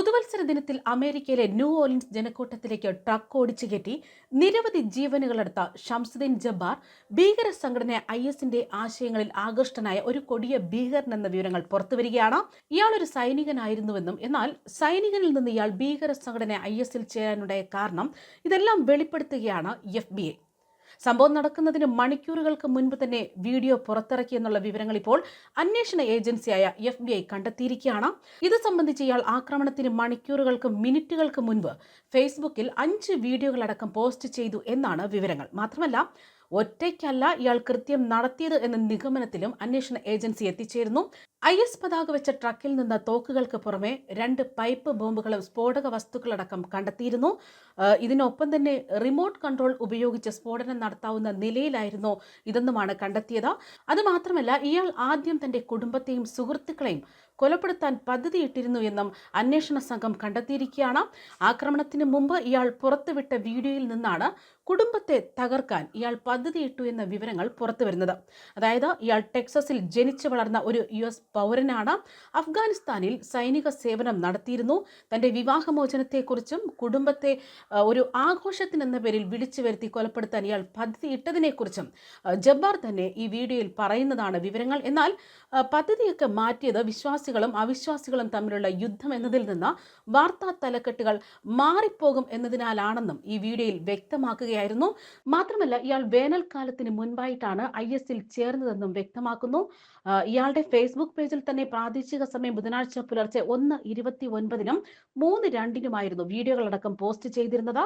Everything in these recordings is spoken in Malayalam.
പുതുവത്സര ദിനത്തിൽ അമേരിക്കയിലെ ന്യൂ ഓർലിൻസ് ജനക്കൂട്ടത്തിലേക്ക് ട്രക്ക് ഓടിച്ചു കയറ്റി നിരവധി ജീവനുകളെടുത്ത ഷംസുദ്ദീൻ ജബ്ബാർ ഭീകര സംഘടന ഐ എസിന്റെ ആശയങ്ങളിൽ ആകൃഷ്ടനായ ഒരു കൊടിയ ഭീകരൻ എന്ന വിവരങ്ങൾ പുറത്തുവരികയാണ് ഇയാൾ ഒരു സൈനികനായിരുന്നുവെന്നും എന്നാൽ സൈനികനിൽ നിന്ന് ഇയാൾ ഭീകര സംഘടന ഐ എസിൽ ചേരാനുണ്ടായ കാരണം ഇതെല്ലാം വെളിപ്പെടുത്തുകയാണ് എഫ് ബി ഐ. സംഭവം നടക്കുന്നതിന് മണിക്കൂറുകൾക്ക് മുൻപ് തന്നെ വീഡിയോ പുറത്തിറക്കി എന്നുള്ള വിവരങ്ങൾ ഇപ്പോൾ അന്വേഷണ ഏജൻസിയായ എഫ് ബി ഐ കണ്ടെത്തിയിരിക്കുകയാണ്. ഇത് സംബന്ധിച്ച് ഇയാൾ ആക്രമണത്തിന് മണിക്കൂറുകൾക്ക് മിനിറ്റുകൾക്ക് മുൻപ് ഫേസ്ബുക്കിൽ അഞ്ച് വീഡിയോകളടക്കം പോസ്റ്റ് ചെയ്തു എന്നാണ് വിവരങ്ങൾ. മാത്രമല്ല ഒറ്റയ്ക്കല്ല ഇയാൾ കൃത്യം നടത്തിയത് എന്ന നിഗമനത്തിലും അന്വേഷണ ഏജൻസി എത്തിച്ചേരുന്നു. ഐ എസ് പതാക വെച്ച ട്രക്കിൽ നിന്ന് തോക്കുകൾക്ക് പുറമെ രണ്ട് പൈപ്പ് ബോംബുകളും സ്ഫോടക വസ്തുക്കളടക്കം കണ്ടെത്തിയിരുന്നു. ഇതിനൊപ്പം തന്നെ റിമോട്ട് കൺട്രോൾ ഉപയോഗിച്ച് സ്ഫോടനം നടത്താവുന്ന നിലയിലായിരുന്നു ഇതെന്നുമാണ് കണ്ടെത്തിയത്. അതുമാത്രമല്ല ഇയാൾ ആദ്യം തന്റെ കുടുംബത്തെയും സുഹൃത്തുക്കളെയും കൊലപ്പെടുത്താൻ പദ്ധതിയിട്ടിരുന്നു എന്നും അന്വേഷണ സംഘം കണ്ടെത്തിയിരിക്കുകയാണ്. ആക്രമണത്തിന് മുമ്പ് ഇയാൾ പുറത്തുവിട്ട വീഡിയോയിൽ നിന്നാണ് കുടുംബത്തെ തകർക്കാൻ ഇയാൾ പദ്ധതിയിട്ടു എന്ന വിവരങ്ങൾ പുറത്തുവരുന്നത്. അതായത് ഇയാൾ ടെക്സസിൽ ജനിച്ചു വളർന്ന ഒരു യു എസ് പൗരനാണ്. അഫ്ഗാനിസ്ഥാനിൽ സൈനിക സേവനം നടത്തിയിരുന്നു. തന്റെ വിവാഹമോചനത്തെക്കുറിച്ചും കുടുംബത്തെ ഒരു ആഘോഷത്തിനെന്ന പേരിൽ വിളിച്ചു വരുത്തി കൊലപ്പെടുത്താൻ ഇയാൾ പദ്ധതിയിട്ടതിനെക്കുറിച്ചും ജബ്ബാർ തന്നെ ഈ വീഡിയോയിൽ പറയുന്നതാണ് വിവരങ്ങൾ. എന്നാൽ പദ്ധതിയൊക്കെ മാറ്റിയത് വിശ്വാസികളും അവിശ്വാസികളും തമ്മിലുള്ള യുദ്ധം എന്നതിൽ നിന്ന് വാർത്താ തലക്കെട്ടുകൾ മാറിപ്പോകും എന്നതിനാലാണെന്നും ഈ വീഡിയോയിൽ വ്യക്തമാക്കുകയായിരുന്നു. മാത്രമല്ല ഇയാൾ വേനൽക്കാലത്തിന് മുൻപായിട്ടാണ് ഐ എസിൽ ചേർന്നതെന്നും വ്യക്തമാക്കുന്നു. ഇയാളുടെ ഫേസ്ബുക്ക് പേജിൽ തന്നെ പ്രാദേശിക സമയം ബുധനാഴ്ച പുലർച്ചെ ഒന്ന് ഇരുപത്തി ഒൻപതിനും മൂന്ന് രണ്ടിനുമായിരുന്നു വീഡിയോകളടക്കം പോസ്റ്റ് ചെയ്തിരുന്നത്.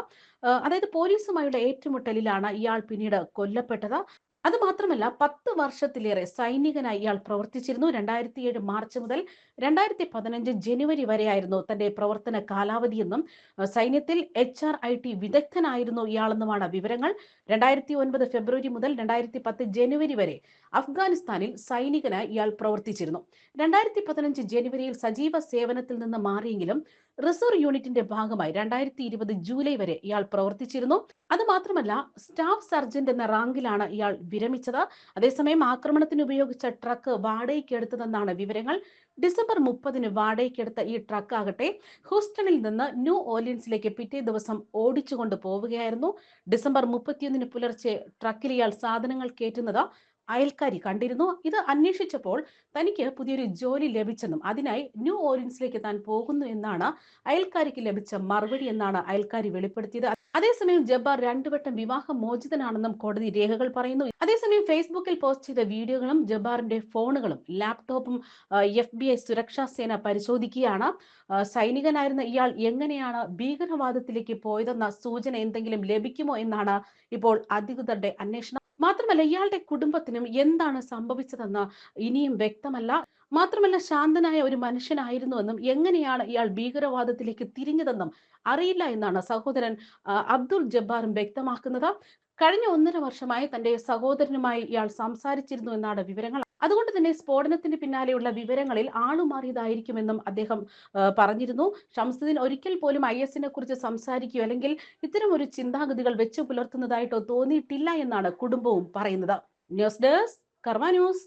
അതായത് പോലീസുമായുള്ള ഏറ്റുമുട്ടലിലാണ് ഇയാൾ പിന്നീട് കൊല്ലപ്പെട്ടത്. അത് മാത്രമല്ല പത്ത് വർഷത്തിലേറെ സൈനികനായി ഇയാൾ പ്രവർത്തിച്ചിരുന്നു. രണ്ടായിരത്തി ഏഴ് മാർച്ച് മുതൽ രണ്ടായിരത്തി പതിനഞ്ച് ജനുവരി വരെയായിരുന്നു തന്റെ പ്രവർത്തന കാലാവധിയെന്നും സൈന്യത്തിൽ എച്ച് ആർ ഐ ടി വിദഗ്ധനായിരുന്നു ഇയാളെന്നുമാണ് വിവരങ്ങൾ. രണ്ടായിരത്തി ഒൻപത് ഫെബ്രുവരി മുതൽ രണ്ടായിരത്തി പത്ത് ജനുവരി വരെ അഫ്ഗാനിസ്ഥാനിൽ സൈനികനായി ഇയാൾ പ്രവർത്തിച്ചിരുന്നു. രണ്ടായിരത്തി പതിനഞ്ച് ജനുവരിയിൽ സജീവ സേവനത്തിൽ നിന്ന് മാറിയെങ്കിലും റിസർവ് യൂണിറ്റിന്റെ ഭാഗമായി രണ്ടായിരത്തി ഇരുപത് ജൂലൈ വരെ ഇയാൾ പ്രവർത്തിച്ചിരുന്നു. അത് മാത്രമല്ല സ്റ്റാഫ് സർജന്റ് എന്ന റാങ്കിലാണ് ഇയാൾ വിരമിച്ചത്. അതേസമയം ആക്രമണത്തിന് ഉപയോഗിച്ച ട്രക്ക് വാടകയ്ക്ക് എടുത്തതെന്നാണ് വിവരങ്ങൾ. ഡിസംബർ മുപ്പതിന് വാടകയ്ക്കെടുത്ത ഈ ട്രക്ക് ആകട്ടെ ഹൂസ്റ്റണിൽ നിന്ന് ന്യൂ ഓർലിയൻസിലേക്ക് പിറ്റേ ദിവസം ഓടിച്ചുകൊണ്ട് പോവുകയായിരുന്നു. ഡിസംബർ മുപ്പത്തിയൊന്നിന് പുലർച്ചെ ട്രക്കിൽ ഇയാൾ സാധനങ്ങൾ കയറ്റുന്നത് അയൽക്കാരി കണ്ടിരുന്നു. ഇത് അന്വേഷിച്ചപ്പോൾ തനിക്ക് പുതിയൊരു ജോലി ലഭിച്ചെന്നും അതിനായി ന്യൂ ഓറിയൻസിലേക്ക് താൻ പോകുന്നു എന്നാണ് അയൽക്കാരിക്ക് ലഭിച്ച മറുപടി എന്നാണ് അയൽക്കാരി വെളിപ്പെടുത്തിയത്. അതേസമയം ജബ്ബാർ രണ്ടുവട്ടം വിവാഹ മോചിതനാണെന്നും കോടതി രേഖകൾ പറയുന്നു. അതേസമയം ഫേസ്ബുക്കിൽ പോസ്റ്റ് ചെയ്ത വീഡിയോകളും ജബ്ബാറിന്റെ ഫോണുകളും ലാപ്ടോപ്പും എഫ് ബി ഐ സുരക്ഷാ സേന പരിശോധിക്കുകയാണ്. സൈനികനായിരുന്ന ഇയാൾ എങ്ങനെയാണ് ഭീകരവാദത്തിലേക്ക് പോയതെന്ന സൂചന എന്തെങ്കിലും ലഭിക്കുമോ എന്നാണ് ഇപ്പോൾ അധികൃതരുടെ അന്വേഷണം. മാത്രമല്ല ഇയാളുടെ കുടുംബത്തിനും എന്താണ് സംഭവിച്ചതെന്ന് ഇനിയും വ്യക്തമല്ല. മാത്രമല്ല ശാന്തനായ ഒരു മനുഷ്യനായിരുന്നുവെന്നും എങ്ങനെയാണ് ഇയാൾ ഭീകരവാദത്തിലേക്ക് തിരിഞ്ഞതെന്നും അറിയില്ല എന്നാണ് സഹോദരൻ അബ്ദുൾ ജബ്ബാറും വ്യക്തമാക്കുന്നത്. കഴിഞ്ഞ ഒന്നര വർഷമായി തന്റെ സഹോദരനുമായി ഇയാൾ സംസാരിച്ചിരുന്നു എന്നാണ് വിവരങ്ങൾ അതുകൊണ്ട് തന്നെ സ്ഫോടനത്തിന് പിന്നാലെയുള്ള വിവരങ്ങളിൽ ആളുമാറിയതായിരിക്കുമെന്നും അദ്ദേഹം പറഞ്ഞിരുന്നു. ഷംസുദ്ദീൻ ഒരിക്കൽ പോലും ഐ എസിനെ കുറിച്ച് സംസാരിക്കുകയോ അല്ലെങ്കിൽ ഇത്തരം ഒരു ചിന്താഗതികൾ വെച്ചു പുലർത്തുന്നതായിട്ടോ തോന്നിയിട്ടില്ല എന്നാണ് കുടുംബവും പറയുന്നത്. News desk Karma news.